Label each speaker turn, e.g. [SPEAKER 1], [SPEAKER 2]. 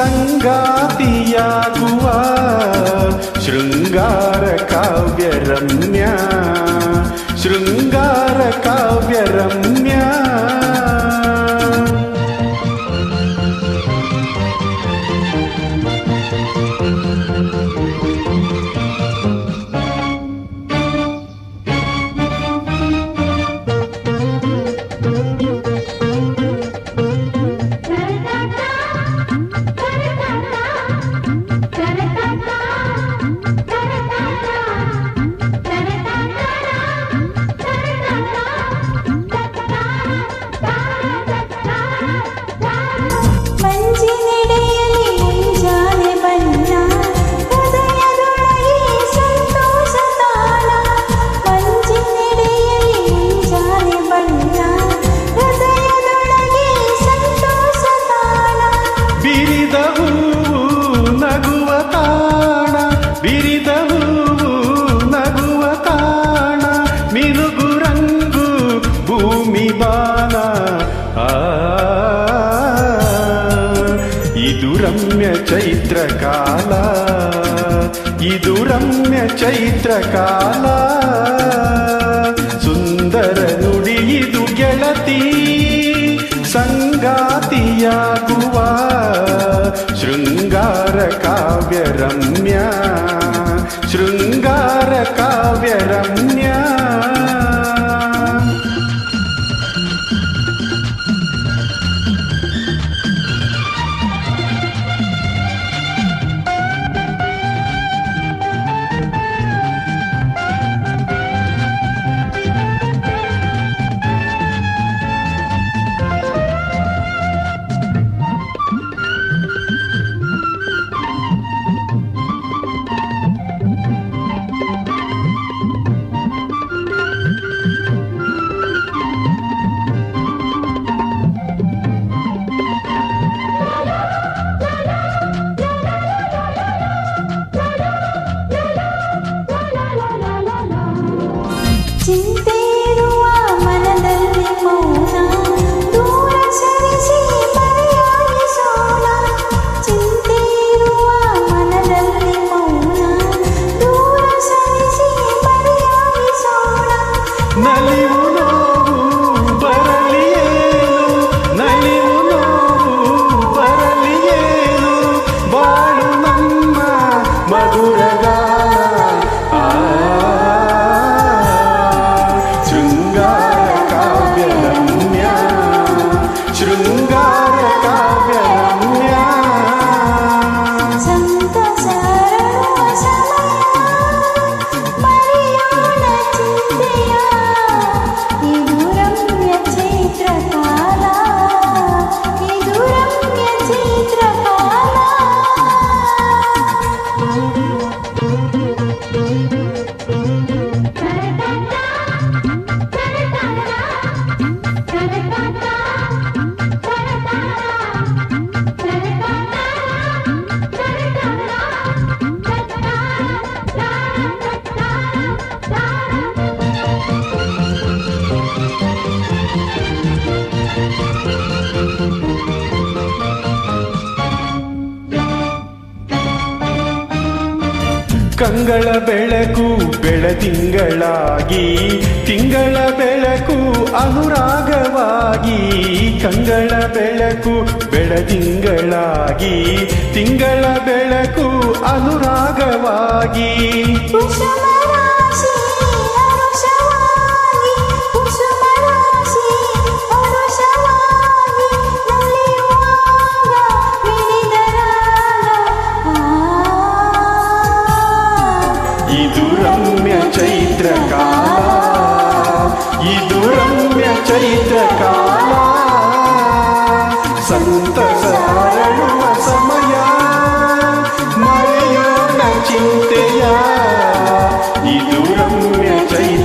[SPEAKER 1] ಸಂಗಾತಿಯಾಗುವ ಶೃಂಗಾರ ಕಾವ್ಯ ರಮ್ಯ ಶೃಂಗಾರ ರಮ್ಯ ಚೈತ್ರ ಕಾಲ. ಇದು ರಮ್ಯ ಚೈತ್ರ ಕಾಲ. ಸುಂದರ ನುಡಿಯಿದು ಗೆಳತಿ. ಸಂಗಾತಿಯಾಗುವ ಶೃಂಗಾರ ಕಾವ್ಯ ರಮ್ಯ. ಶೃಂಗಾರ ಕಾವ್ಯ ರಮ್ಯಾ.
[SPEAKER 2] Madura.
[SPEAKER 1] ಕಂಗಳ ಬೆಳಕು ಬೆಳ ತಿಂಗಳಾಗಿ ತಿಂಗಳ ಬೆಳಕು ಅನುರಾಗವಾಗಿ ಕಂಗಳ ಬೆಳಕು ಬೆಳ ತಿಂಗಳಾಗಿ ತಿಂಗಳ ಬೆಳಕು ಅನುರಾಗವಾಗಿ.
[SPEAKER 2] ಕಾಲ ಸಂತಸ ಅರಳುವ ಸಮಯ ಮರೆಯೋಣ ಚಿಂತೆಯ
[SPEAKER 1] ಇದು ರಮ್ಯ ಚೈತ